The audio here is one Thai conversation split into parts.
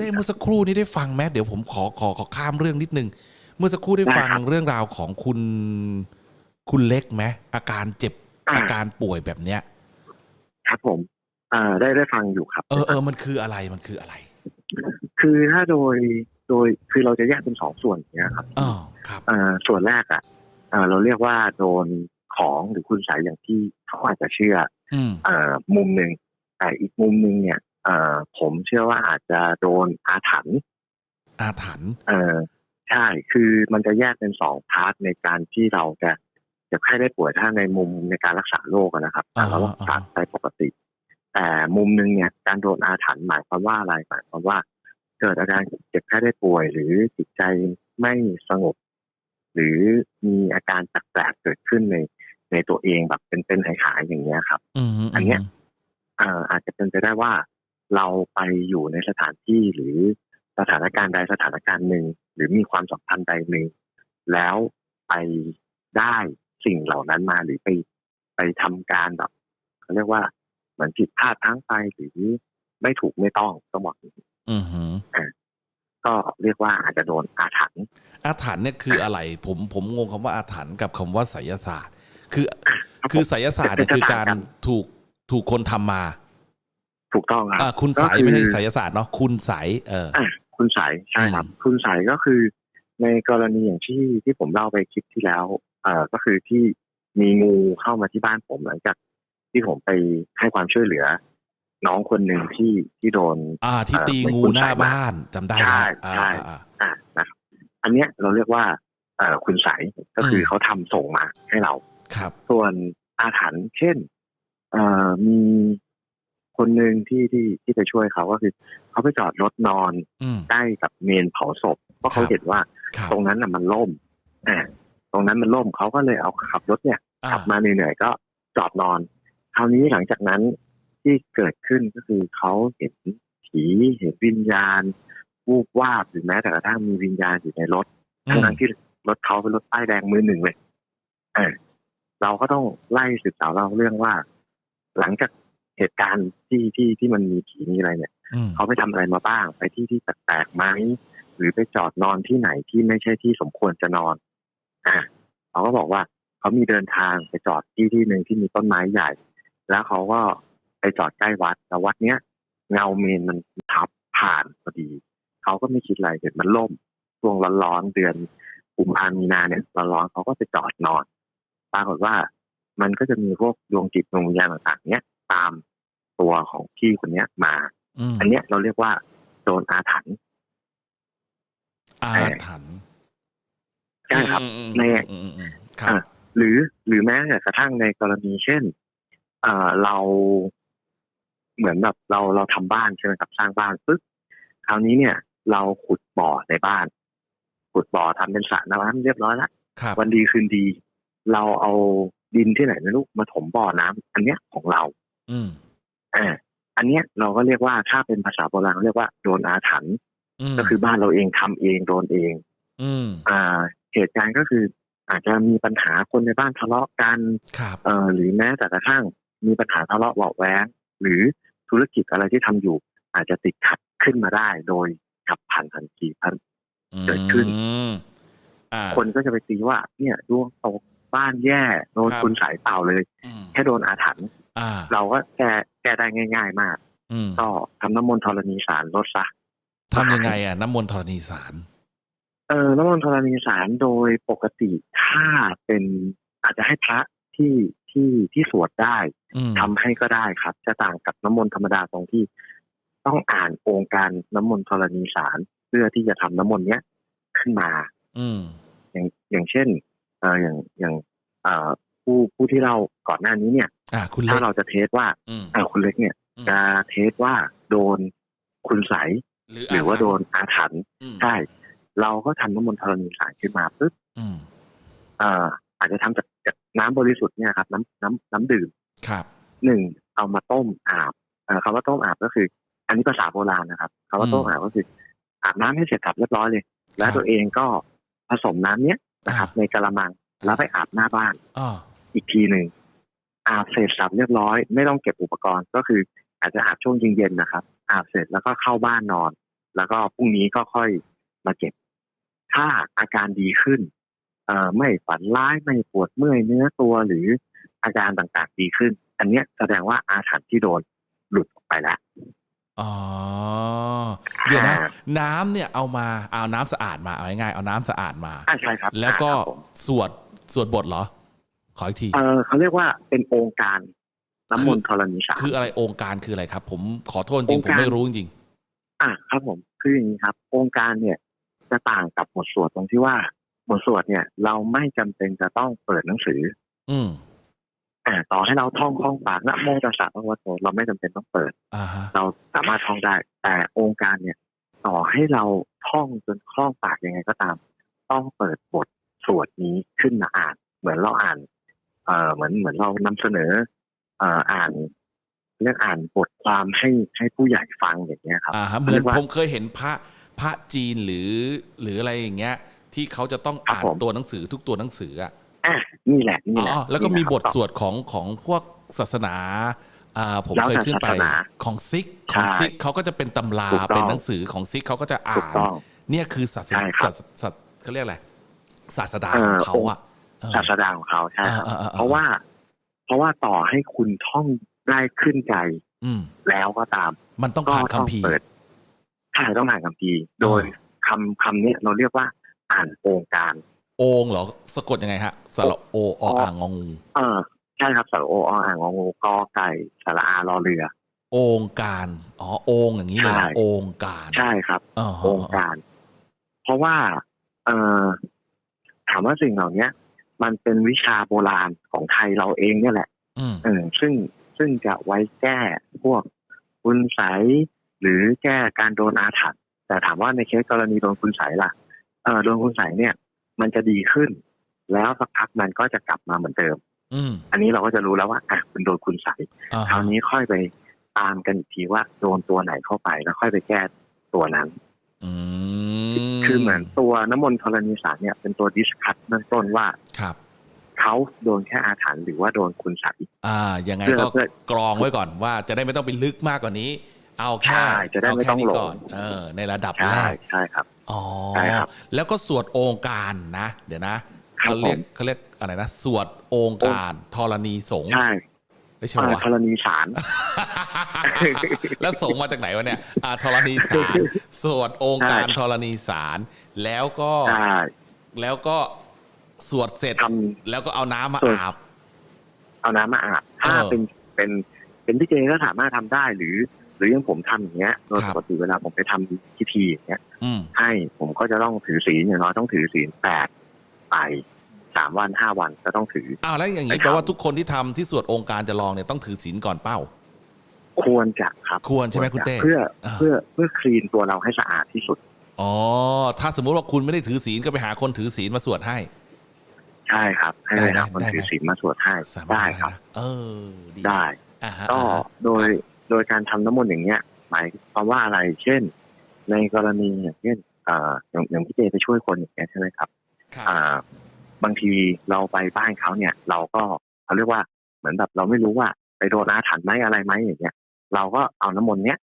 เต้เมื่อสักครู่นี้ได้ฟังไหมเดี๋ยวผมขอขอขอข้ามเรื่องนิดนึง เมื่อสักครู่ได้ฟังได้ครับเรื่องราวของคุณ คุณเล็กไหมอาการเจ็บอ่าอาการป่วยแบบเนี้ย ครับผมเอ่อได้ได้ฟังอยู่ครับ เออเออมันคืออะไรมันคืออะไร คือถ้าโดยโดยคือเราจะแยกเป็นสองส่วนอย่างเนี้ยครับอ๋อครับเอ่อส่วนแรกอะเอ่อเราเรียกว่าโดนของหรือคุณสายอย่างที่เขาอาจจะเชื่ออืมเอ่อมุมหนึ่งแต่อีกมุมหนึ่งเนี่ย เอ่อผมเชื่อว่าอาจจะโดนอาถรรพ์อาถรรพ์เออใช่ คือมันจะแยกเป็นสองพาร์ทในการที่เราจะจะแค่ได้ป่วยถ้าในมุมในการรักษาโรคอะนะครับแต่เรารักษาไปปกติ แต่มุมหนึงเนี่ยการโดนอาถรรพ์หมายความว่าอะไรหมายความว่า เกิดอาการเจ็บแค่ได้ป่วย หรือจิตใจไม่สงบ หรือมีอาการแปลกๆเกิดขึ้นในในตัวเองแบบเป็นเป็นหายๆอย่างเงี้ยครับอืมอันเนี้ยเอ่ออาจจะเป็นไปได้ว่า เราไปอยู่ในสถานที่หรือสถานการณ์ใดสถานการณ์หนึ่งหรือมีความสัมพันธ์ใดหนึ่งแล้วไปได้สิ่งเหล่านั้นมาหรือไปไปทำการแบบเขาเรียกว่าเหมือนผิดพลาดทั้งไปหรือไม่ถูกไม่ต้องต้องบอกอย่างนี้อืมหืมก็เรียกว่าอาจจะโดนอาถรรพ์อาถรรพ์เนี่ยคืออะไร ผมผมงงคำว่าอาถรรพ์กับคำว่าไสยศาสตร์ คือครับคือผมไสยศาสตร์เนี่ยเป็นคือจะการต่างกันถูกถูกคนทำมา ถูกต้องครับอ่าคุณใสก็คือไม่ใช่ไสยศาสตร์เนาะคุณใสเอออะคุณใสยใช่ครับ คุณใสยก็คือในกรณีอย่างที่ที่ผมเล่าไปคลิปที่แล้ว เอ่อก็คือที่มีงูเข้ามาที่บ้านผมหลังจากที่ผมไปให้ความช่วยเหลือ น้องคนหนึ่งที่ที่โดน อ่า ที่เอ่อตีเป็นงูคุณหน้าใส่มาบ้านจำได้ใช่ละอ่าใช่อ่าอ่านะครับอันเนี้ยเราเรียกว่า เอ่อคุณใสยก็คืออมเขาทำส่งมาให้เราครับ ส่วนอาถรรพ์เช่น เอ่อมี คนหนึ่งที่ที่ที่ไปช่วยเขาก็คือ เขาไปจอดรถนอนอืม ใกล้กับเมนเผาศพเพราะเขาครับเห็นว่าครับตรงนั้นน่ะมันล่มอ่าตรงนั้นมันล่มเขาก็เลยเอาขับรถเนี่ย อ่าขับมาเหนื่อยๆก็จอดนอน คราวนี้หลังจากนั้นที่เกิดขึ้นก็คือเขาเห็นผีเห็นวิญญาณวูบวาบหรือแม้แต่กระทั่งมีวิญญาณอยู่ในรถ อืทั้งมนั้นที่รถเขาเป็นรถป้ายแดงมือหนึ่งเลยเออเราก็ต้องไล่สืบสาวเราเรื่องว่า หลังจาก เหตุการณ์ที่ที่ที่มันมีผีมีอะไรเนี่ยอืมเขาไปทำอะไรมาบ้าง ไปที่ที่แปลกๆไหมหรือไปจอดนอนที่ไหนที่ไม่ใช่ที่สมควรจะนอน อะเขาก็บอกว่าเขามีเดินทางไปจอดที่ที่หนึ่งที่มีต้นไม้ใหญ่ แล้วเขาก็ไปจอดใกล้วัดแต่วัดเนี้ยเงาเมนมันทับผ่านพอดี เขาก็ไม่คิดอะไรเห็นมันล่มช่วงร้อนๆเดือนกุมภามีนาเนี่ยร้อนๆเขาก็ไปจอดนอนปรากฏว่ามันก็จะมีพวกดวงจิตดวงวิญญาณต่างๆเนี้ยตาม ตัวของพี่คนเนี้ยมาอืมอันเนี้ยเราเรียกว่าโดนอาถรรพ์อาถรรพ์ใช่ครับอืมอืมในอืมอืมอืมครับอะหรือหรือแม้แต่กระทั่งในกรณีเช่นเอ่อเราเหมือนแบบเราเราทำบ้านใช่ไหมครับสร้างบ้านปึ๊บคราวนี้เนี่ย เราขุดบ่อในบ้าน ขุดบ่อทำเป็นสระน้ำเรียบร้อยแล้วครับวันดีคืนดี เราเอาดินที่ไหนไม่รู้มาถมบ่อน้ำอันเนี้ยของเรา อืม อ่าอันเนี้ยเราก็เรียกว่าถ้าเป็นภาษาโบราณเรียกว่าโดนอาถรรพ์มก็คือบ้านเราเองทำเองโดนเอง อืมอ่าเหตุการณ์ก็คืออาจจะมีปัญหาคนในบ้านทะเลาะกันครับเอ่อหรือแม้แต่กระทั่งมีปัญหาทะเลาะเบาะแว้งหรือธุรกิจอะไรที่ทำอยู่ อาจจะติดขัดขึ้นมาได้โดยขับผ่านทันทีทันเกิดขึ้นอืมอ่าคนก็จะไปตีว่า เนี่ยดวงตกบ้านแย่โดนครับคุณสายเปล่าเลยอืมแค่โดนอาถรรพ์อ่าเราก็แก้ แก้ได้ง่าย ๆ มาก อืมก็ทำน้ำมนต์ธรณีสารลดซะ ทำยังไงอะน้ำมนต์ธรณีสาร เออน้ำมนต์ธรณีสารโดยปกติถ้าเป็นอาจจะให้พระที่ที่ที่สวดได้อืมทำให้ก็ได้ครับ จะต่างกับน้ำมนต์ธรรมดาตรงที่ ต้องอ่านองค์การน้ำมนต์ธรณีสารเพื่อที่จะทำน้ำมนต์เนี้ยขึ้นมา อืม อย่างอย่างเช่นเอออย่างอย่างเอ่อ ผู้ผู้ที่เราก่อนหน้านี้เนี่ยอ่าคุณเล็ถ้ากเราจะเทสว่าอืมเออคุณเล็กเนี่ยอืมจะเทสว่าโดนคุณใสยหรือหรือว่าถรรพ์โดนอาถรรพ์อืมใช่เราก็ทำน้ำมนต์ธรณีสารขึ้นมาปุ๊บอืมเอ่ออาจจะทำจากจากน้ำบริสุทธิ์เนี่ยครับ น้ำน้ำน้ำดื่มครับหนึ่งเอามาต้มอาบเอ่อคำว่าต้มอาบก็คือ อันนี้ภาษาโบราณนะครับคำว่าต้มอาบก็คืออาบน้ำให้เสร็จสับเรียบร้อยเลย แล้วตัวเองก็ผสมน้ำเนี้ยนะครับ ในกระมังแล้วไปอาบหน้าบ้านอ่า อีกทีหนึ่งอาบเสร็จสับเรียบร้อย ไม่ต้องเก็บอุปกรณ์ก็คือ อาจจะอาบช่วงเย็นๆนะครับ อาบเสร็จแล้วก็เข้าบ้านนอน แล้วก็พรุ่งนี้ก็ค่อยมาเก็บ ถ้าอาการดีขึ้น เอ่อไม่ฝันร้ายไม่ปวดเมื่อยเนื้อตัวหรืออาการต่างๆดีขึ้น อันเนี้ยแสดงว่าอาถรรพ์ที่โดนหลุดออกไปแล้วอ๋อเดี๋ยวนะอ่าน้ำเนี่ยเอามาเอาน้ำสะอาดมาเอาง่ายๆเอาน้ำสะอาดมาอ่าใช่ครับ แล้วก็อ่าครับผมสวดสวดบทเหรอ ขออีกทีเออเขาเรียกว่าเป็นองค์การน้ำมนต์ธรณีสารคืออะไรองค์การคืออะไรครับ ผมขอโทษจริองงค์ผมการไม่รู้จริงอะครับผมคืออย่างนี้ครับ องค์การเนี่ยจะต่างกับบทสวดตรงที่ว่าบทสวดเนี่ย เราไม่จำเป็นจะต้องเปิดหนังสือ อืมอ่าต่อให้เราท่องคล่องปากนะโมตัสสะพระวะโตเราไม่จำเป็นต้องเปิดอ่าฮะเราสามารถท่องได้ แต่องค์การเนี่ย ต่อให้เราท่องจนคล่องปากยังไงก็ตาม ต้องเปิดบทสวดนี้ขึ้นมาอ่าน เหมือนเราอ่าน เอ่อเหมือนเหมือนเรานำเสนอเอ่ออ่านเรื่องอ่านบทความให้ให้ผู้ใหญ่ฟังอย่างเงี้ยครับอ่าฮะเหมือนเรียกว่าผมเคยเห็นพระพระจีนหรือหรืออะไรอย่างเงี้ย ที่เขาจะต้องครับอ่านผมตัวหนังสือทุกตัวหนังสืออะอะนี่แหละนี่แหละอ๋อแล้วก็นี่มีแหละบทครับสวดของของพวกศาสนาอ่าผมแล้วเคยแต่ขึ้นไปศาสนาของซิกของใช่ซิกเขาก็จะเป็นตำราถูกต้องเป็นหนังสือของซิกเขาก็จะอ่าถูกนต้องเนี่ยคือศาสใช่นาครัศาบสศาสเขาเรียกอะไรศาสดาเอ่อของเขาอะเออ ศาสดาของเขาใช่ครับอ่าอ่าอ่าเพราะว่า เพราะว่าต่อให้คุณท่องได้ขึ้นใจอืมแล้วก็ตาม มันต้องก็ผ่านต้องคัมภีร์เปิดใช่ต้องอ่านคัมภีร์โดยคำคำเนี้ยเราเรียกว่า อ่านองค์การโองเหรอสะกดยังไงฮะสระโอออ่างงงูเออใช่ครับสระโอออ่างงองูกอไก่สระอารอเรือ องค์การอ๋อองค์อย่างนี้เลยใช่นะองค์การใช่ครับอ๋อองค์การ เพราะว่า เออถามว่าสิ่งเหล่าเนี้ย มันเป็นวิชาโบราณของไทยเราเองเนี่ยแหละอืมเออซึ่งซึ่งจะไว้แก้พวกคุณใสยหรือแก้การโดนอาถรรพ์แต่ถามว่าในเคสกรณีโดนคุณใสยล่ะเออโดนคุณใสยเนี่ย มันจะดีขึ้น แล้วสักพักมันก็จะกลับมาเหมือนเดิมอืมอันนี้เราก็จะรู้แล้วว่าอะคุณโดนคุณใสยอ่าคราวนี้ค่อยไปตามกันอีกทีว่าโดนตัวไหนเข้าไปแล้วค่อยไปแก้ตัวนั้นอืม คือเหมือนตัวน้ำมนต์ธรณีสารเนี่ยเป็นตัวดิสคัตเบื้องต้นว่าครับเขาโดนแค่อาถรรพ์หรือว่าโดนคุณใสยอ่ายังไงเพื่อก็เพื่อกรองไว้ก่อนว่าจะได้ไม่ต้องไปลึกมากกว่านี้ เอาแค่ใช่จะได้ไม่เาแค่ต้องนี้หลงก่อนเออ ในระดับใช่แรกใช่ครับอ๋อใช่ครับ แล้วก็สวดองค์การนะ เดี๋ยวนะครับเขาเรียกผมเขาเรียกอะไรนะ สวดองค์การธรณีสงฆ์ใช่ ไม่ใช่เอ่อวะธรณีสาร แล้วสงฆ์มาจากไหนวะเนี่ยอ่าธรณีสารสวดองค์การธรณีสาร แล้วก็ใช่แล้วก็สวดเสร็จทแล้วก็เอาน้ำมาสวดอาบำเอาน้ำมาอาบถ้าเออเป็นเป็นเป็นพี่เจก็สามารถทำได้หรือ หรืออยังผมทำอย่างเงี้ยโดยครัปบกติเวลาผมไปทำพิธีอย่างเงี้ยอืมให้ผมก็จะต้องถือศีลอย่างน้อยต้องถือศีลแปดไป สามวันห้าวันก็ต้องถืออ้าวแล้วอย่างนี้ไปทำแปลว่าทุกคนที่ทำที่สวดองค์การจะลองเนี่ยต้องถือศีลก่อนเป้า ควรจะครับ ควรใช่ไหมคุณเต้เพื่ออ่าเพื่อเพื่อคลีนตัวเราให้สะอาดที่สุดอ๋อถ้าสมมุติว่าคุณไม่ได้ถือศีลก็ไปหาคนถือศีลมาสวดให้ ใช่ครับ ให้ได้ไปไหมหาคนได้ไหมถือศีลมาสวดให้สามารถได้ครับนะเออดีได้อ่าฮะก็อ่าฮะโดยโดยการทำน้ำมนต์อย่างเงี้ย หมายความว่าอะไรเช่น ในกรณีอย่างเช่นเอ่ออย่างอย่างพี่เจไปช่วยคนอย่างเงี้ยใช่ไหมครับครับอ่า บางทีเราไปบ้านเขาเนี่ย เราก็เขาเรียกว่าเหมือนแบบเราไม่รู้ว่าไปโดนอาถรรพ์ไหมอะไรไหมอย่างเงี้ย เราก็เอาน้ำมนต์เนี้ย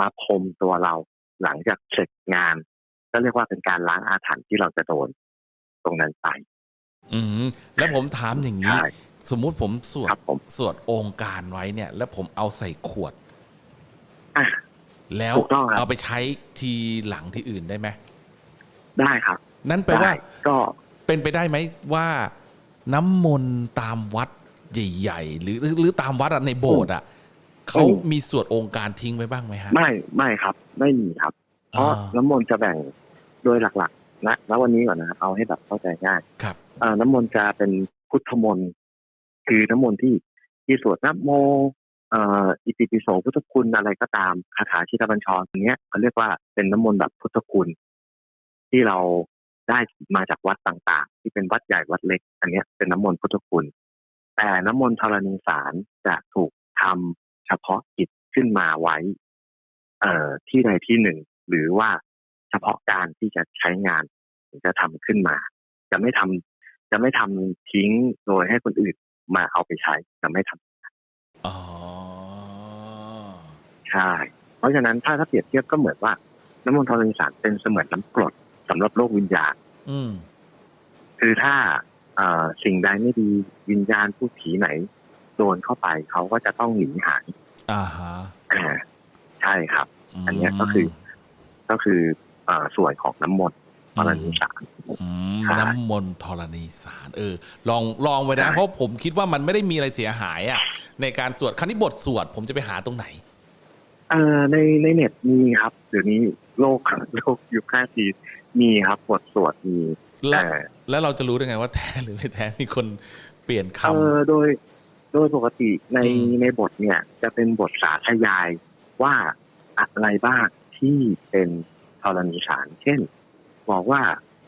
มาพรมตัวเราหลังจากเสร็จงาน ก็เรียกว่าเป็นการล้างอาถรรพ์ที่เราจะโดนตรงนั้นไป อืมแล้วผมถามอย่างนี้ใช่สมมุติผมสวดครับผมสวดองค์การไว้เนี่ย แล้วผมเอาใส่ขวดอะแล้วถูกต้องครับเอาไปใช้ทีหลังที่อื่นได้ไหมได้ครับ นั่นแปลว่าได้ก็ เป็นไปได้ไหมว่าน้ำมนต์ตามวัดใหญ่ๆหรือหรือหรือตามวัดอะในโบสถ์อะเขามีสวดองค์การทิ้งไว้บ้างไหมฮะ ไม่ไม่ครับ ไม่มีครับ เพราะอ่าน้ำมนต์จะแบ่งโดยหลักๆนะณวันนี้ก่อนนะครับเอาให้แบบเข้าใจง่ายครับเอ่อน้ำมนต์จะเป็นพุทธมนต์คือน้ำมนต์ที่ที่สวดนะโมเอ่ออิติปิโสพุทธคุณอะไรก็ตามคาถาชิตบัญชรอันเนี้ยเขาเรียกว่าเป็นน้ำมนต์แบบพุทธคุณ ที่เรา ได้มาจากวัดต่างๆ ที่เป็นวัดใหญ่วัดเล็ก อันเนี้ยเป็นน้ำมนต์พุทธคุณ แต่น้ำมนต์ธรณีสารจะถูกทำเฉพาะกิจขึ้นมาไว้ เอ่อที่ใดที่หนึ่ง หรือว่าเฉพาะการที่จะใช้งานถึงจะทำขึ้นมา จะไม่ทำจะไม่ทำทิ้งโดยให้คนอื่นมาเอาไปใช้จะไม่ทำอ๋อใช่เพราะฉะนั้นถ้าถ้าเปรียบเทียบก็เหมือนว่าน้ำมนต์ธรณีสารเป็นเสมือนน้ำกรดสำหรับโลกวิญญาณ อืม คือถ้าเอ่อสิ่งใดไม่ดีวิญญาณผู้ผีไหน โดนเข้าไปเขาก็จะต้องหนีหายอ่าฮะอ่าใช่ครับ มอันเนี้ยก็คือ ก็คือเอ่อส่วนของน้ำมนต์ธรณีสาร อืมใช่น้ำมนต์ธรณีสารเออ ลองลองไว้นะ ใช่ เพราะผมคิดว่ามันไม่ได้มีอะไรเสียหายอะ ในการสวดครั้นี้บทสวดผมจะไปหาตรงไหน เอ่อในในเน็ตมีครับเดี๋ยวนี้โลกโลกยุค 5G มีครับบทสวดมีแล้วเอ่อแล้วเราจะรู้ได้ไงว่าแท้หรือไม่แท้มีคนเปลี่ยนคเออโดย โดยปกติในอืมในบทเนี่ย จะเป็นบทสาธยายว่าอะไรบ้างที่เป็นธรณีสาร เช่น บอกว่า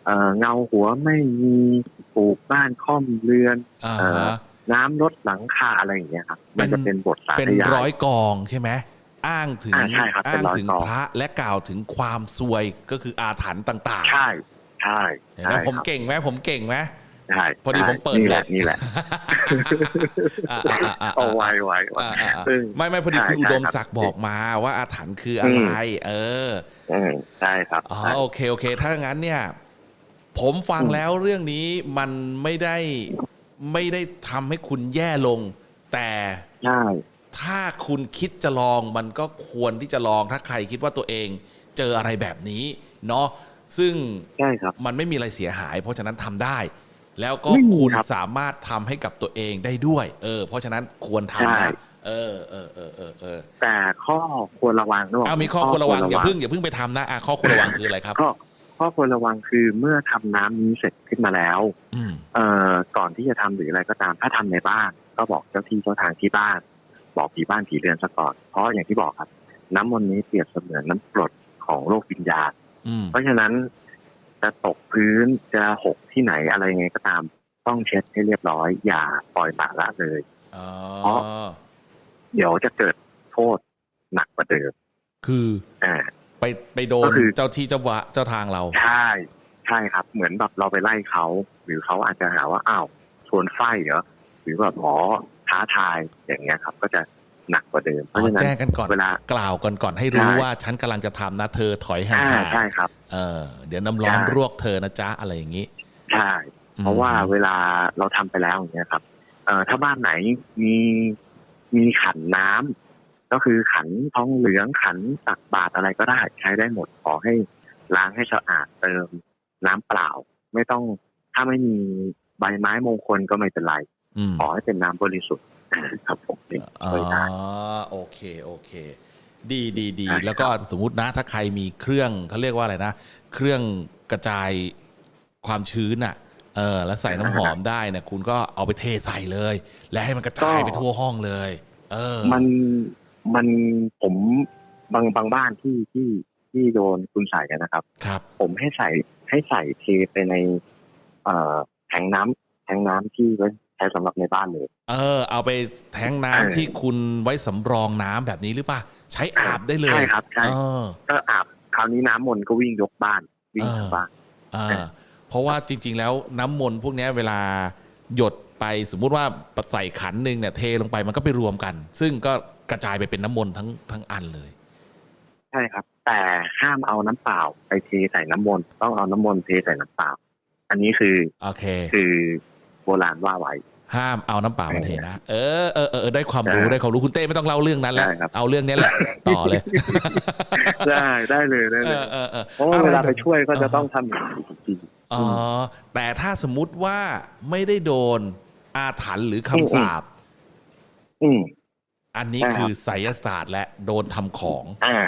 เอ่อเงาหัวไม่มีปลูกบ้านค่อมเรือนำอ่าเอ่อฮะน้ำลดหลังคาอะไรอย่างเงี้ยครับเป็มันนจะเป็นบทสาเป็นธยายร้อยกองใช่ไหม อ้างถึงอ่าใช่ครับเป็นอ้างร้อยถึงกองพระและกล่าวถึงความซวยก็คืออาถรรพ์ต่างใช่ใช่ๆเห็นไหมใช่ผมครับเก่งไหมผมเก่งไหมใช่พอดีใช่ผมเปิดนี่แหละบทนี่แหละอ่าอ่าอ่าอ่าเอาไว้ไว้ไว้อ่าอ่าอ่าซึ่งไม่ไม่พอดีใช่คุณอุดมใช่ครับศักดิ์บอกมาว่าอาถรรพ์คืออะไร เอออืมใช่ครับอ๋อใช่โอเคโอเค ถ้างั้นเนี่ย ผมฟังอืมแล้วเรื่องนี้มันไม่ได้ไม่ได้ทำให้คุณแย่ลง แต่ใช่ ถ้าคุณคิดจะลองมันก็ควรที่จะลองถ้าใครคิดว่าตัวเองเจออะไรแบบนี้เนาะซึ่งใช่ครับมันไม่มีอะไรเสียหาย เพราะฉะนั้นทำได้ แล้วก็ไม่มีคุณครับสามารถทำให้กับตัวเองได้ด้วย เออ เพราะฉะนั้นควรทำใช่นะเออเออเออเออเออแต่ข้อควรระวังนะเอามีข้อควรระวังอย่าเพิ่งอย่าเพิ่งไปทำนะอะข้อควรระวังคืออะไรครับข้อข้อควรระวังคือเมื่อทำน้ำนี้เสร็จขึ้นมาแล้วอืมเอ่อก่อนที่จะทำหรืออะไรก็ตาม ถ้าทำในบ้าน ก็บอกเจ้าที่เจ้าทางที่บ้าน บอกผีบ้านผีเรือนซะก่อน เพราะอย่างที่บอกครับ น้ำมนต์นี้เปรียบเสมือนน้ำกรดของโลกวิญญาณอืมเพราะฉะนั้นจะตกพื้นจะหกที่ไหนอะไรยังไงก็ตาม ต้องเช็ดให้เรียบร้อย อย่าปล่อยปละละเลยอ๋อเพราะเดี๋ยวจะเกิดโทษหนักกว่าเดิมคืออ่าไปไปโดก็นคือเจ้าที่เจ้าวะเจ้าทางเรา ใช่ ใช่ครับ เหมือนแบบเราไปไล่เขา หรือเขาอาจจะหาว่าอ้าวชวนไฟเหรอหรือแบบหมอ ท้าทายอย่างเงี้ยครับ ก็จะหนักกว่าเดิมเพอ๋อราะฉะนั้นแจ้งกันก่อนเวลากล่าวกันก่อนให้รู้ใช่ว่าฉันกำลังจะทำนะเธอถอยห่าอ่างใช่ครับๆเออเดี๋ยวน้ำร้อนใช่รวกเธอนะจ๊ะอะไรอย่างนี้ใช่เพราะว่าอืมเวลาเราทำไปแล้วอย่างเงี้ยครับ เอ่อถ้าบ้านไหนมีมีขันน้ำก็คือขันทองเหลืองขันตักบาตรอะไรก็ได้ใช้ได้หมดขอให้ล้างให้สะอาดเติมน้ำเปล่า ไม่ต้องถ้าไม่มีใบไม้มงคลก็ไม่เป็นไรอืม ขอให้เป็นน้ำบริสุทธิ์ครับผมนี่อ๋อช่วยได้โอเคโอเค ดีดีดีใช่ครับแล้วก็สมมุตินะถ้าใครมีเครื่องเขาเรียกว่าอะไรนะ เครื่องกระจายความชื้นอะเออแล้วใส่น้ำหอมได้เนี่ยคุณก็เอาไปเทใส่เลย และให้มันกระจายไปทั่วห้องเลย เออ มันมันผมบางบางบ้านที่ที่ที่โดนคุณใส่กันนะครับ ครับ ผมให้ใส่ให้ใส่เทไปใน เอ่อแทงน้ำแทงน้ำที่ไว้ ใช้สำหรับในบ้านเลย เออ เอาไปแทงน้ำเออที่คุณไว้สำรองน้ำแบบนี้หรือเปล่าใช้อาบได้เลยใช่ครับใช่เออก็อาบคราวนี้น้ำมนต์ก็วิ่งยกบ้านวิ่งเออทั้งบ้านอ่าเออเพราะว่าจริง ๆ แล้วน้ำมนต์พวกเนี้ยเวลาหยดไปสมมุติว่าใส่ขันหนึ่งเนี่ยเทลงไปมันก็ไปรวมกัน ซึ่งก็กระจายไปเป็นน้ำมนต์ทั้งทั้งอันเลย ใช่ครับ แต่ห้ามเอาน้ำเปล่าไปเทใส่น้ำมนต์ต้องเอาน้ำมนต์เทใส่น้ำเปล่า อันนี้คือโอเค คือ โบราณว่าไว้ ห้ามเอาน้ำเปล่ามาเทนะเออเออเออเออได้ความรู้ใช่ได้ความรู้คุณเต้ไม่ต้องเล่าเรื่องนั้นแล้วได้ครับเอาเรื่องนี้แหละต่อเลย ได้ได้เลยได้เอเลยอเออเออเพราะว่าเวลาไปช่วยก็จะาฮต้องทำอย่างนี้จริงอ๋อแต่ถ้าสมมุติว่าไม่ได้โดนอาถรรพ์หรืออืมคำสาปๆอืมอันนี้ใช่ครับคือไสยศาสตร์และโดนทำของ อ่า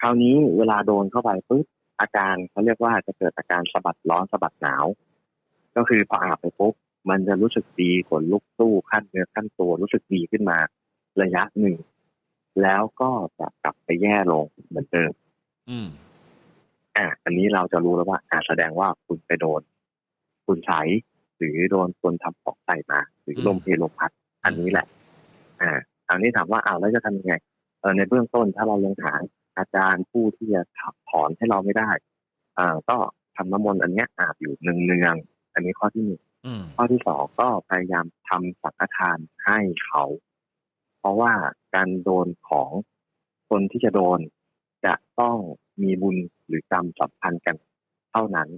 คราวนี้เวลาโดนเข้าไปปุ๊บอาการเขาเรียกว่าจะเกิดอาการสะบัดร้อนสะบัดหนาว ก็คือพออาบไปปุ๊บ มันจะรู้สึกดีขนลุกสู้ขั้นเนื้อขั้นตัวรู้สึกดีขึ้นมาระยะหนึ่ง แล้วก็จะกลับไปแย่ลงเหมือนเดิมอืมอ่าอันนี้เราจะรู้แล้วว่าอ่าแสดงว่าคุณไปโดน คุณใสยหรือโดนคนทำของใส่มา หรือลมเพลลมพัด อันนี้แหละ อ่าอันนี้ถามว่าอ้าวแล้วจะทำยังไงเออในเบื้องต้นถ้าเรายังหาอาจารย์ผู้ที่จะถับถอนให้เราไม่ได้อ่าก็ทำน้ำมนต์อันเนี้ยอาบอยู่เนืองๆอันนี้ข้อที่หนึ่งอืม ข้อที่สองก็พยายามทำสังฆทานให้เขา เพราะว่าการโดนของคนที่จะโดน จะต้องมีบุญหรือกรรมสัมพันธ์กันเท่านั้น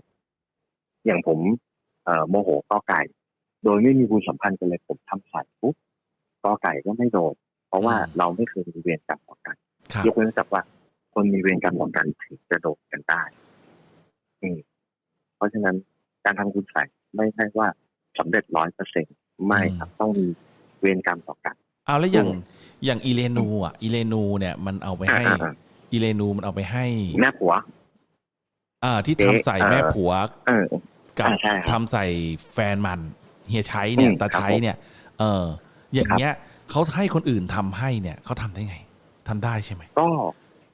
อย่างผมเอ่อโมโหก็ไก่ โดยไม่มีบุญสัมพันธ์กันเลยผมทำใส่ปุ๊บก็ไก่ก็ไม่โดน เพราะว่าอืมเราไม่เคยมีเวรกรรมต่อกันครับยกเว้นแต่ว่า คนมีเวรกรรมต่อกันถึงจะโดนกันได้ อืมเพราะฉะนั้นการทำคุณใส่ ไม่ใช่ว่าสำเร็จร้อยเปอร์เซ็นไม่ครับต้องมีเวรกรรมต่อกันเอาแล้วอย่างอืมอย่างอีเลนูอะอีเลนูเนี่ยมันเอาไปให้อ่าอ่าอีเลนูมันเอาไปให้แม่ผัวอ่าที่เจ๊ทำใส่เอ่อแม่ผัวเออกับอ่าใช่ครับทำใส่แฟนมันเฮียชัยเนี่ยอืมตาชัยครับผมเนี่ย เออ อย่างเงี้ยเขาให้คนอื่นทำให้เนี่ยเขาทำได้ไงทำได้ใช่ไหมก็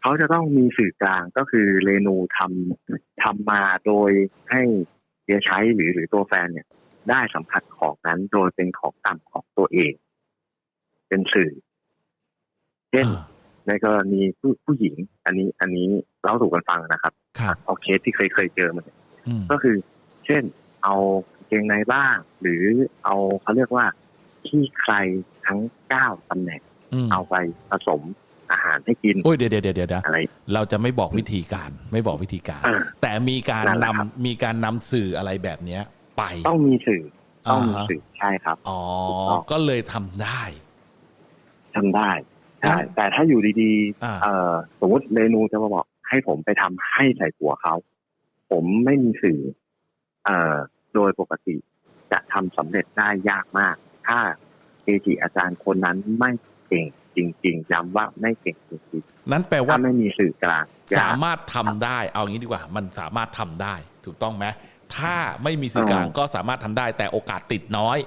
เขาจะต้องมีสื่อกลางก็คือเรนูทำทำมาโดยให้ เฮียใช้หรือหรือตัวแฟนเนี่ย ได้สัมผัสของนั้นโดยเป็นของต่ำของตัวเอง เป็นสื่อเช่นเออในกรณีผู้ผู้หญิง อันนี้ อันนี้เล่าสู่กันฟังนะครับครับเอาเคสที่เคยเคยเจอมาเนี่ยอืมก็คือ เช่น เอากางเกงในบ้าง หรือเอาเขาเรียกว่าที่ใครทั้งเก้าตำแหน่งอืมเอาไปผสม อาหารให้กิน โอ้ยเดี๋ยวเดี๋ยวเดี๋ยวเดี๋ยวอะไรเราจะไม่บอกวิธีการไม่บอกวิธีการ อ่าแต่มีการนั่นแหนำละครับ มีการนำสื่ออะไรแบบเนี้ยไป ต้องมีสื่อต้องมีาฮะ สื่อใช่ครับ อ๋อ ถูกต้อง ก็เลยทำได้ ทำได้งั้ใช่นแต่ถ้าอยู่ดีอ่า ๆเอ่อสมมติเรนูจะมาบอกให้ผมไปทำให้ใส่หัวเขา ผมไม่มีสื่อเอ่อโดยปกติจะทำสำเร็จได้ยากมาก ถ้าเอจิอาจารย์คนนั้นไม่เก่ง จริงๆย้ำว่าไม่เก่งจริงนั้นแปลๆว่าถ้าไม่มีสื่อกลางยกสามารถทำได้ เอางี้ดีกว่า มันสามารถทำได้ ถูกต้องไหมถ้าไม่มีสื่อกลางอ่าก็สามารถทำได้ แต่โอกาสติดน้อย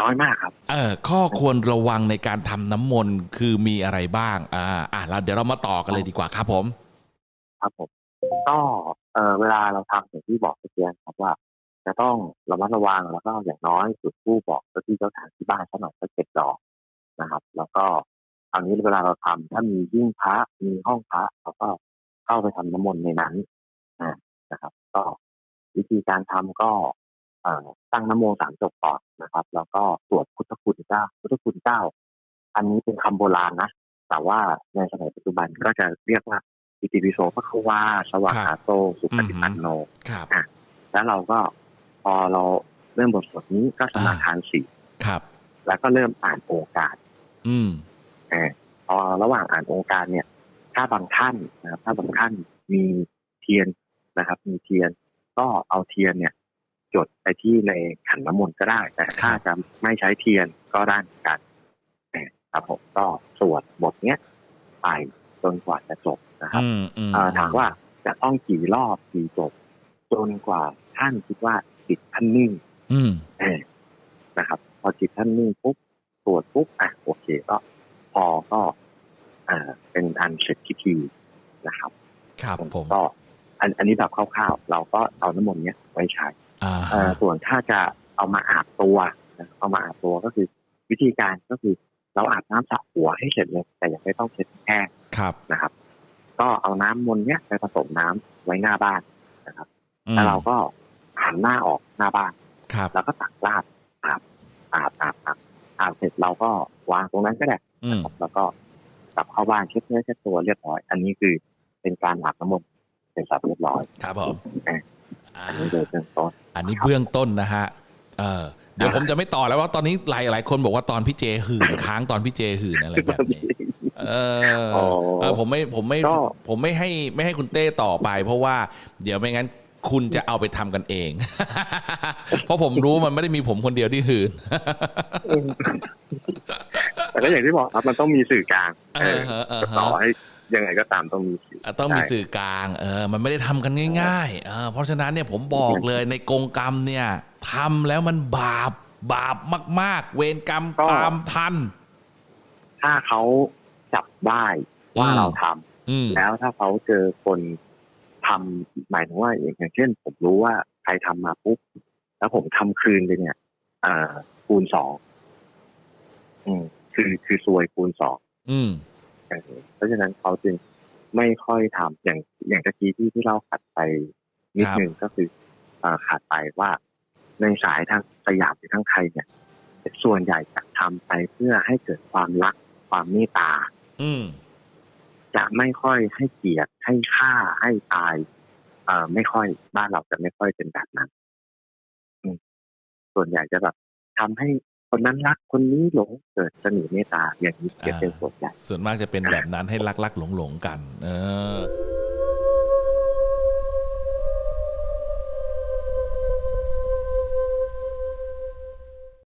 น้อยมากครับ เออข้อควรระวังในการทำน้ำมนต์คือมีอะไรบ้าง อ่า อะเราเดี๋ยวเรามาต่อกันเลยดีกว่าครับผม ครับผมก็เออเวลาเราทำอย่างที่บอกเมื่อกี้ครับว่าจะต้องระมัดระวังแล้วก็อย่างน้อยจุดผู้บอกเจ้าที่เจ้าทางที่บ้านสักหน่อยสักเจ็ดดอกนะครับ แล้วก็ อันนี้เวลาเราทำถ้ามียิ่งพระมีห้องพระเราก็เข้าไปทำน้ำมนต์ในนั้นอ่านะครับ ก็วิธีการทำก็เอ่อตั้งน้ำโมสามจบก่อนนะครับ แล้วก็สวดพุทธคุณเจ้า พุทธคุณเจ้า อันนี้เป็นคำโบราณนะ แต่ว่าในสมัยปัจจุบันก็จะเรียกว่าอิติปิโสพระควาสวากขาโต สุปฏิปันโนครับแล้วเราก็พอเราเริ่มบทสวดนี้ก็สมาทานสี่ครับแล้วก็เริ่มอ่านองค์การอืมเออ พอระหว่างอ่านองค์การเนี่ย ถ้าบางท่านนะครับ ถ้าบางท่านมีเทียนนะครับ มีเทียนก็เอาเทียนเนี่ย จดไปที่ในขันน้ำมนต์ก็ได้แต่ถ้าจะไม่ใช้เทียนก็ได้เหมือนกันเออครับผมก็สวดบทเนี้ยไปจนกว่าจะจบนะครับอืมอืมเอ่อถามว่าจะต้องกี่รอบกี่จบ จนกว่าท่านคิดว่าจิตท่านนิ่งอืมเออนะครับ พอจิตท่านนิ่งปุ๊บตรวจปุ๊บอะโอเคก็พ อก็อ่าเป็นอันเสร็จพิธีนะครับ ครับผมก็อันอันนี้แบบคร่าวๆ เราก็เอาน้ำมนต์เนี้ยไว้ใช้อ่าเอ่อส่วนถ้าจะเอามาอาบตัวนะเอามาอาบตัวก็คือวิธีการก็คือเราอาบน้ำสระหัวให้เสร็จเลยแต่ยังไม่ต้องเช็ดแห้งครับนะครับ ก็เอาน้ำมนต์เนี้ยไปผสมน้ำไว้หน้าบ้านนะครับอืมแล้วเราก็หันหน้าออกหน้าบ้านครับแล้วก็ตักราดอาบอาบอาบ อาบอาบเสร็จเราก็วางตรงนั้นก็ได้อืมนะครับแล้วก็กลับเข้าบ้านเช็ดเนื้อเช็ดตัวเรียบร้อย อันนี้คือเป็นการอาบน้ำมนต์เป็นสับเรียบร้อยครับผมอะอ่าอันนี้โดยเบื้องต้นอันนี้เบื้องต้นนะฮะเออเดี๋ยวผมจะไม่ต่อแล้วว่าตอนนี้หลายหลายคนบอกว่าตอนพี่เจหื่นค้างตอนพี่เจหื่นอะไรแบบนี้เอออ๋อเออผมไม่ผมไม่ก็ผมไม่ให้ไม่ให้คุณเต้ต่อไป เพราะว่าเดี๋ยวไม่งั้น คุณจะเอาไปทำกันเอง เพราะผมรู้มันไม่ได้มีผมคนเดียวที่หื่นแต่ก็อย่างที่บอกครับมันต้องมีสื่อกลางเออฮะเออฮะต่อให้ยังไงก็ตามต้องมีสื่ออะต้องมีสื่อกลาง เออ มันไม่ได้ทำกันง่ายๆเออเพราะฉะนั้นเนี่ยผมบอกเลยในกรงกรรมเนี่ยทำแล้วมันบาปบาปมาก ๆ เวรกรรมตามทัน ถ้าเขาจับได้ว่าอืมเราทำอืมแล้วถ้าเขาเจอคน ทำหมายถึงว่าอย่างเช่น ผมรู้ว่าใครทำมาปุ๊บแล้วผมทำคืนเลยเนี่ยอ่าคูณสองอืม คือคือซวยคูณสองอืมเออเพราะฉะนั้นเขาจึงไม่ค่อยทำอย่างอย่างตะกี้ที่ที่เราขัดไปนิดครับนึงก็คืออ่าขาดไปว่าในสายทางสยามหรือทางไทยเนี่ย ส่วนใหญ่จะทำไปเพื่อให้เกิดความรักความเมตตา อืม จะไม่ค่อยให้เกียรติให้ค่าให้ตาย เอ่อไม่ค่อยบ้านเราจะไม่ค่อยเป็นแบบนั้นส่วนใหญ่จะแบบทำให้คนนั้นรักคนนี้หลงเกิดเสน่ห์เมตตาอย่างนี้จะเป็นส่วนใหญ่ส่วนมากจะเป็นแบบนั้นให้รักรักหลงหลงกัน เออ